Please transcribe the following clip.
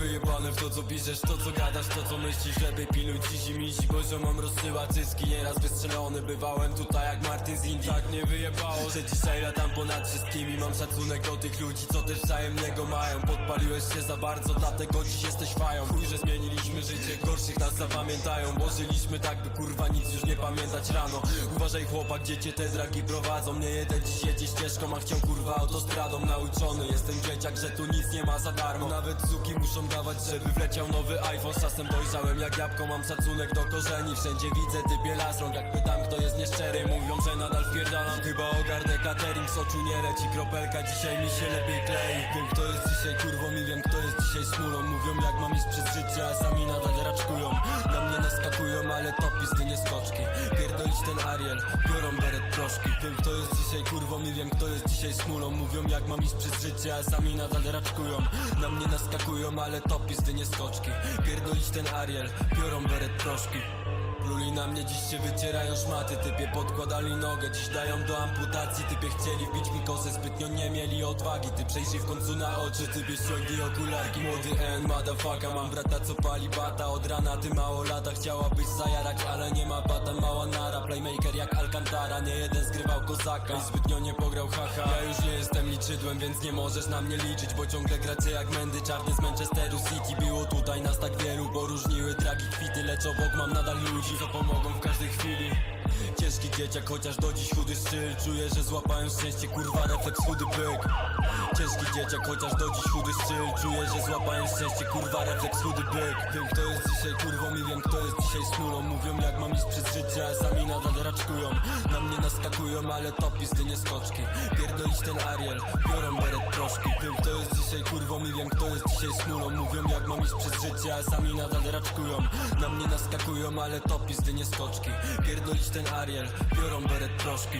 wyjebane w to co piszesz, to co gadasz, to co myślisz Żeby piluj ci misi, bo ziomom rozsyła cyski. Nieraz wystrzelony bywałem tutaj jak Martin z Indii Tak nie wyjebało, że dzisiaj latam ponad wszystkimi. Mam szacunek do tych ludzi, co też wzajemnego mają. Podpaliłeś się za bardzo, dlatego dziś jesteś fają. Chuj, że zmieniliśmy życie, gorszych nas zapamiętają Bo żyliśmy tak, by kurwa nic już nie pamiętać rano. Uważaj chłopak, gdzie cię te dragi prowadzą. Nie jeden dziś jedzie ścieżką, a chciał kurwa autostradą. Nauczony jestem dzieciak, że tu nic nie ma za darmo. Nawet suki muszą dawać, żeby wleciał nowy iPhone. Z czasem dojrzałem jak jabłko, mam szacunek do korzeni. Wszędzie widzę typie las jak pytam kto jest nieszczery. Mówią, że nadal wpierdalam, chyba ogarnę catering. Z oczu nie leci kropelka, dzisiaj mi się lepiej klei. Wiem kto jest dzisiaj kurwą i wiem kto jest dzisiaj smulą. Mówią jak mam iść przez życie, a sami nadal raczkują. Na mnie naskakują, ale to pizdy nie skoczki. Pierdolić ten Ariel, biorą beret Wiem kto jest dzisiaj kurwą i wiem kto jest dzisiaj smulą. Mówią jak mam iść przez życie, a sami nadal raczkują. Na mnie naskakują, ale to pizdy nie skoczki. Pierdolić ten Ariel, biorą beret troszki. Pluli na mnie, dziś się wycierają szmaty. Typie podkładali nogę, dziś dają do amputacji. Typie chcieli wbić mi kosę, zbytnio nie mieli odwagi. Ty przejrzyj w końcu na oczy, typie ściągnij okularki. Młody N, motherfucker, mam brata co pali bata. Od rana ty mało lata, chciałabyś zajarać, ale nie ma bata. Mała nara, playmaker jak Alcantara Nie jeden zgrywał kozaka. I zbytnio nie pograł haha. Ja już nie jestem liczydłem, więc nie możesz na mnie liczyć Bo ciągle gracie jak mędy. Czarny z Manchesteru City Było tutaj nas tak wielu, bo różniły dragi kwity Lecz obok mam nadal ludzi, co pomogą w każdej chwili Ciężki dzieciak, chociaż do dziś chudy styl. Czuję, że złapałem szczęście, kurwa, refleks chudy byk Ciężki dzieciak, chociaż do dziś chudy styl. Czuję, że złapałem szczęście, kurwa, refleks chudy byk Wiem kto jest dzisiaj kurwą i wiem kto jest dzisiaj smulą. Mówią jak mam iść przez życie, a sami nadal raczkują. Na mnie naskakują, ale to pizdy nie skoczki ten Ariel, biorą beret troszki Wiem kto jest dzisiaj kurwą i wiem kto jest dzisiaj smulą. Mówią jak mam iść przez życie, a sami nadal raczkują. Na mnie naskakują, ale to pizdy nie skoczki Pierdolić ten Ariel, biorą beret troszki